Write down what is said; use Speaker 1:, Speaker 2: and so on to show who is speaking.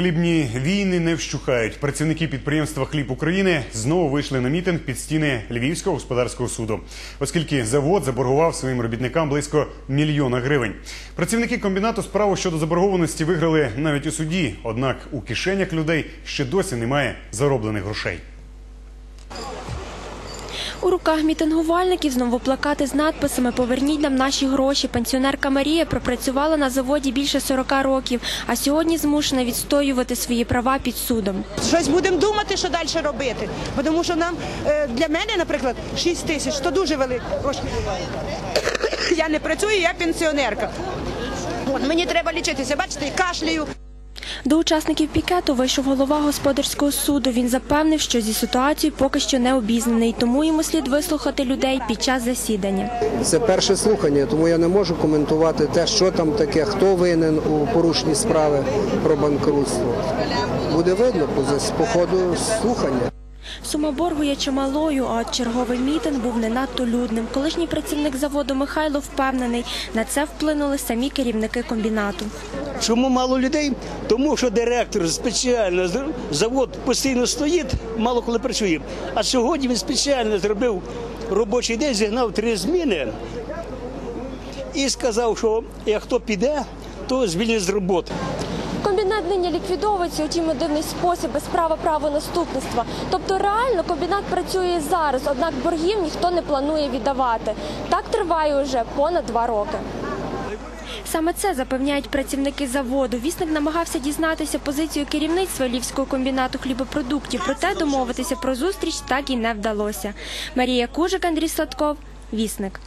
Speaker 1: Хлібні війни не вщухають. Працівники підприємства Хліб України знову вийшли на мітинг під стіни Львівського господарського суду, оскільки завод заборгував своїм робітникам близько мільйона гривень. Працівники комбінату справу щодо заборгованості виграли навіть у суді. Однак у кишенях людей ще досі немає зароблених грошей.
Speaker 2: У руках мітингувальників знову плакати з надписами Поверніть нам наші гроші. Пенсіонерка Марія пропрацювала на заводі більше 40 років, а сьогодні змушена відстоювати свої права під судом.
Speaker 3: Щось будемо думати, що далі робити. Тому що нам е, для мене, наприклад, 6 тисяч то дуже велико. Я не працюю, я пенсіонерка. Мені треба лічитися, бачите, і кашлюю.
Speaker 2: До учасників пікету вийшов голова господарського суду. Він запевнив, що зі ситуацією поки що не обізнаний, тому йому слід вислухати людей під час засідання.
Speaker 4: Це перше слухання, тому я не можу коментувати те, що там таке, хто винен у порушенні справи про банкрутство. Буде видно по, ходу слухання.
Speaker 2: Сума боргу є чималою, а черговий мітинг був не надто людним. Колишній працівник заводу Михайло впевнений, на це вплинули самі керівники комбінату.
Speaker 5: Чому мало людей? Тому що директор спеціально завод постійно стоїть, мало коли працює. А сьогодні він спеціально зробив робочий день, зігнав три зміни і сказав, що як хто піде, то звільнять з роботи.
Speaker 2: Нині ліквідовується у тім дивний спосіб без права правонаступництва. Тобто реально комбінат працює зараз, однак боргів ніхто не планує віддавати. Так триває уже понад два роки. Саме це запевняють працівники заводу. Вісник намагався дізнатися позицію керівництва Львівського комбінату хлібопродуктів. Проте домовитися про зустріч так і не вдалося. Марія Кужик, Андрій Сладков, Вісник.